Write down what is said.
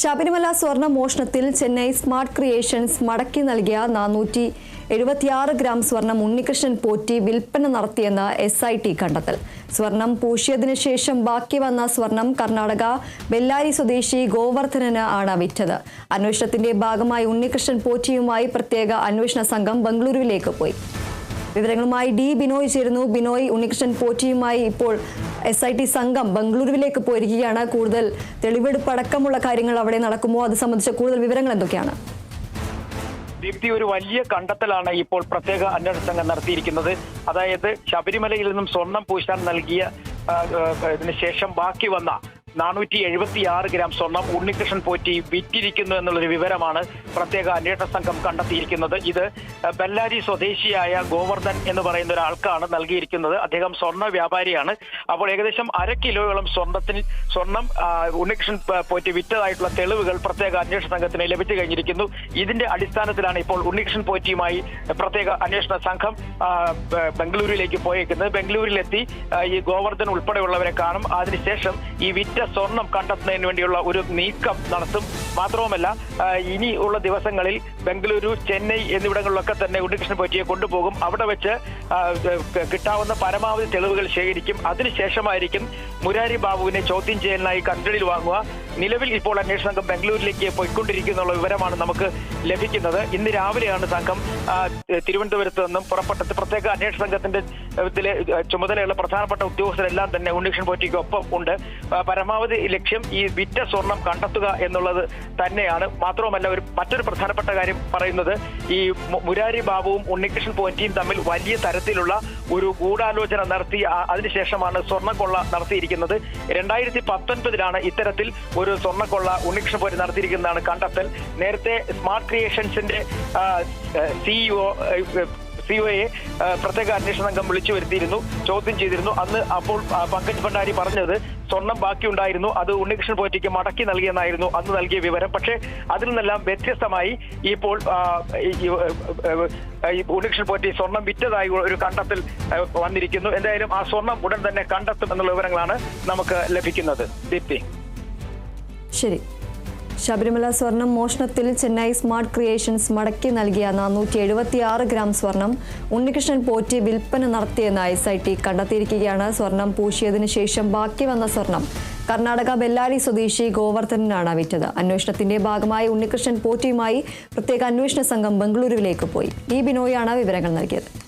ശബരിമല സ്വർണ മോഷണത്തിൽ Chennai smart creations മടക്കി നൽകിയ നാനൂറ്റി എഴുപത്തിയാറ് ഗ്രാം സ്വർണം ഉണ്ണികൃഷ്ണൻ പോറ്റി വിൽപ്പന നടത്തിയെന്ന് എസ് ഐ ടി കണ്ടെത്തൽ. സ്വർണം പൂശിയതിനു ശേഷം ബാക്കി വന്ന സ്വർണം കർണാടക ബെല്ലാരി സ്വദേശി ഗോവർദ്ധനന് ആണ് വിറ്റത്. അന്വേഷണത്തിന്റെ ഭാഗമായി ഉണ്ണികൃഷ്ണൻ പോറ്റിയുമായി പ്രത്യേക അന്വേഷണ സംഘം ബംഗളൂരുവിലേക്ക് പോയി. വിവരങ്ങളുമായി ഡി ബിനോയ് ചേരുന്നു. ബിനോയ് ഉണ്ണികൃഷ്ണൻ പോറ്റിയുമായി ഇപ്പോൾ എസ് ഐ ടി സംഘം ബംഗളൂരുവിലേക്ക് പോയിരിക്കുകയാണ്. കൂടുതൽ തെളിവെടുപ്പ് അടക്കമുള്ള കാര്യങ്ങൾ അവിടെ നടക്കുമോ? അത് സംബന്ധിച്ച കൂടുതൽ വിവരങ്ങൾ എന്തൊക്കെയാണ്? ദീപ്തി ഒരു വലിയ കണ്ടെത്തലാണ് ഇപ്പോൾ പ്രത്യേക അന്വേഷണ സംഘം നടത്തിയിരിക്കുന്നത്. അതായത് ശബരിമലയിൽ നിന്നും സ്വർണം പൂശാൻ നൽകിയ ഇതിന് ശേഷം ബാക്കി വന്ന നാനൂറ്റി എഴുപത്തി ആറ് ഗ്രാം സ്വർണം ഉണ്ണികൃഷ്ണൻ പോറ്റി വിറ്റിരിക്കുന്നു എന്നുള്ളൊരു വിവരമാണ് പ്രത്യേക അന്വേഷണ സംഘം കണ്ടെത്തിയിരിക്കുന്നത്. ഇത് ബെല്ലാരി സ്വദേശിയായ ഗോവർദ്ധൻ എന്ന് പറയുന്ന ഒരാൾക്കാണ് നൽകിയിരിക്കുന്നത്. അദ്ദേഹം സ്വർണ വ്യാപാരിയാണ്. അപ്പോൾ ഏകദേശം അര കിലോയോളം സ്വർണത്തിന് സ്വർണം ഉണ്ണികൃഷ്ണൻ പോറ്റി വിറ്റതായിട്ടുള്ള തെളിവുകൾ പ്രത്യേക അന്വേഷണ സംഘത്തിന് ലഭിച്ചു കഴിഞ്ഞിരിക്കുന്നു. ഇതിന്റെ അടിസ്ഥാനത്തിലാണ് ഇപ്പോൾ ഉണ്ണികൃഷ്ണൻ പോറ്റിയുമായി പ്രത്യേക അന്വേഷണ സംഘം ബംഗളൂരുവിലേക്ക് പോയേക്കുന്നത്. ബംഗളൂരിലെത്തി ഈ ഗോവർദ്ധൻ ഉൾപ്പെടെയുള്ളവരെ കാണും. അതിനുശേഷം ഈ വിറ്റ സ്വർണം കണ്ടെത്തുന്നതിന് വേണ്ടിയുള്ള ഒരു നീക്കം നടത്തും. മാത്രവുമല്ല ഇനി ഉള്ള ദിവസങ്ങളിൽ ബംഗളൂരു ചെന്നൈ എന്നിവിടങ്ങളിലൊക്കെ തന്നെ ഉണ്ണികൃഷ്ണൻ പോറ്റിയെ കൊണ്ടുപോകും. അവിടെ വെച്ച് കിട്ടാവുന്ന പരമാവധി തെളിവുകൾ ശേഖരിക്കും. അതിനുശേഷമായിരിക്കും മുരാരി ബാബുവിനെ ചോദ്യം ചെയ്യലിനായി കസ്റ്റഡിയിൽ വാങ്ങുക. നിലവിൽ ഇപ്പോൾ അന്വേഷണ സംഘം ബംഗളൂരിലേക്ക് പോയിക്കൊണ്ടിരിക്കുന്നുള്ള വിവരമാണ് നമുക്ക് ലഭിക്കുന്നത്. ഇന്ന് രാവിലെയാണ് സംഘം തിരുവനന്തപുരത്ത് നിന്നും പുറപ്പെട്ടത്. പ്രത്യേക അന്വേഷണ സംഘത്തിന്റെ ചുമതലയുള്ള പ്രധാനപ്പെട്ട ഉദ്യോഗസ്ഥരെല്ലാം തന്നെ ഉണ്ണികൃഷ്ണൻ പോറ്റിക്ക് ഒപ്പം ഉണ്ട് പരമാവധി ലക്ഷ്യം ഈ വിറ്റ സ്വർണം കണ്ടെത്തുക എന്നുള്ളത് തന്നെയാണ്. മാത്രവുമല്ല ഒരു മറ്റൊരു പ്രധാനപ്പെട്ട കാര്യം പറയുന്നത് ഈ മുരാരി ബാബുവും ഉണ്ണികൃഷ്ണൻ പോറ്റിയും തമ്മിൽ വലിയ തരത്തിലുള്ള ഒരു ഗൂഢാലോചന നടത്തി അതിനുശേഷമാണ് സ്വർണക്കൊള്ള നടത്തിയിരിക്കുന്നത്. രണ്ടായിരത്തി പത്തൊൻപതിലാണ് ഇത്തരത്തിൽ ഒരു സ്വർണക്കൊള്ള ഉണ്ണികൃഷ്ണൻ പോറ്റി നടത്തിയിരിക്കുന്നതാണ് കണ്ടെത്തൽ. നേരത്തെ സ്മാർട്ട് ക്രിയേഷൻസിന്റെ സിഇഒ സിഒയെ പ്രത്യേക അന്വേഷണ സംഘം വിളിച്ചു വരുത്തിയിരുന്നു ചോദ്യം ചെയ്തിരുന്നു. അന്ന് അപ്പോൾ പങ്കജ് ഭണ്ഡാരി പറഞ്ഞത് സ്വർണം ബാക്കിയുണ്ടായിരുന്നു അത് ഉണ്ണികൃഷ്ണൻ പോറ്റിക്ക് മടക്കി നൽകിയെന്നായിരുന്നു അന്ന് നൽകിയ വിവരം. പക്ഷേ അതിൽ നിന്നെല്ലാം വ്യത്യസ്തമായി ഇപ്പോൾ ഉണ്ണികൃഷ്ണൻ പോറ്റി സ്വർണം വിറ്റതായി ഒരു കണ്ടെത്തൽ വന്നിരിക്കുന്നു. എന്തായാലും ആ സ്വർണം ഉടൻ തന്നെ കണ്ടെത്തും എന്നുള്ള വിവരങ്ങളാണ് നമുക്ക് ലഭിക്കുന്നത്. ദീപ്തി. ശരി. ശബരിമല സ്വർണം മോഷണത്തിൽ ചെന്നൈ സ്മാർട്ട് ക്രിയേഷൻസ് മടക്കി നൽകിയ നാനൂറ്റി എഴുപത്തിയാറ് ഗ്രാം സ്വർണം ഉണ്ണികൃഷ്ണൻ പോറ്റി വിൽപ്പന നടത്തിയെന്ന് എസ് ഐ ടി കണ്ടെത്തിയിരിക്കുകയാണ്. സ്വർണം പൂശിയതിനു ശേഷം ബാക്കി വന്ന സ്വർണം കർണാടക ബെല്ലാരി സ്വദേശി ഗോവർദ്ധനാണ് വിറ്റത്. അന്വേഷണത്തിന്റെ ഭാഗമായി ഉണ്ണികൃഷ്ണൻ പോറ്റിയുമായി പ്രത്യേക അന്വേഷണ സംഘം ബംഗളൂരുവിലേക്ക് പോയി. ഡി ബിനോയാണ് വിവരങ്ങൾ നൽകിയത്.